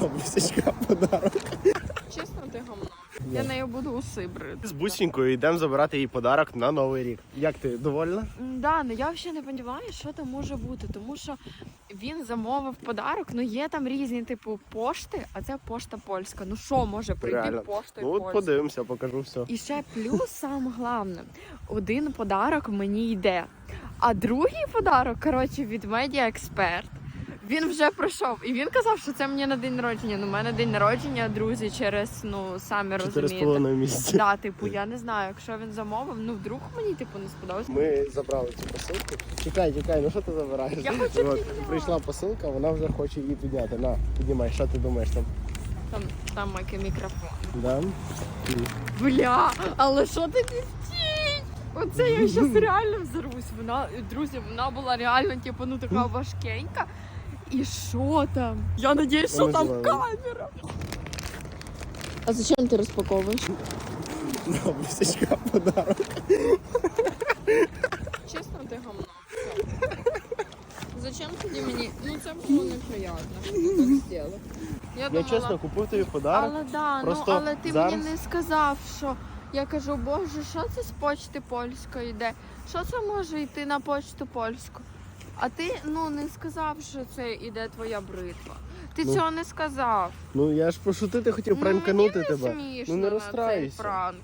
Бусечка, подарок. Чесно, ти гамно. Я нею буду уси брити. З бусінькою йдемо забирати їй подарок на новий рік. Як ти довольна? Да, ну я взагалі не розумію, що там може бути, тому що він замовив подарок, ну є там різні типу пошти, а це пошта польська. Ну що може прийти Реально. поштою Ну от польською? подивимося, покажу все. І ще плюс саме головне, один подарок мені йде, а другий подарок, коротше, від медіа експерт. Він вже пройшов, і він казав, що це мені на день народження. Ну, у мене день народження, друзі, через ну самі розумієте. місяці. Да, типу, я не знаю, якщо він замовив, ну вдруг мені типу не сподобалось. Ми забрали цю посилку. Чекай, чекай, ну що ти забираєш? Я хочу От, підняти. прийшла посилка, вона вже хоче її підняти. На, піднімай, що ти думаєш там? Там там який мікрофон. Да? Бля, але що ти пістіть? Оце я зараз реально взорвусь. Вона, друзі, вона була реально, типу, ну така важкенька. І що там? Я надіюсь, що там камера. А зачем ти розпаковуєш? На, Бусечка, подарок. Чесно, ти гамно. Зачем тоді мені? Ну це було неприємно, що ти так зробила. Я, Я думала, чесно купив тобі подарок. Але да, Просто ну але ти зараз- мені не сказав, що я кажу, боже, що це з почти польської йде? Що це може йти на почту польську? А ти ну не сказав, що це іде твоя бритва. Ти Ну. цього не сказав. Ну я ж пошутити хотів, ну, пранканути мені тебе. смішно Ну не на цей розстраюйся. пранк.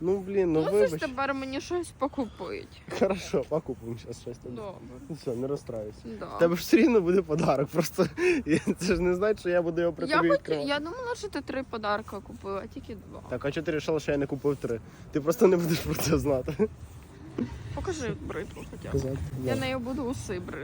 Ну блін, ну ж вибач. тепер мені щось покупить. Хорошо, покупимо зараз щось тобі. Добре. Ну все, не розстраюйся. Да. Тебе ж все рівно буде подарок, просто це ж не значить, що я буду його при Я, тобі хоч... відкривати. я думала, що ти три подарка купила, а тільки два. Так, а чого ти вирішила, що я не купив три? Ти просто не будеш про це знати. Покажи бритву хоча б. Я нею буду уси брити.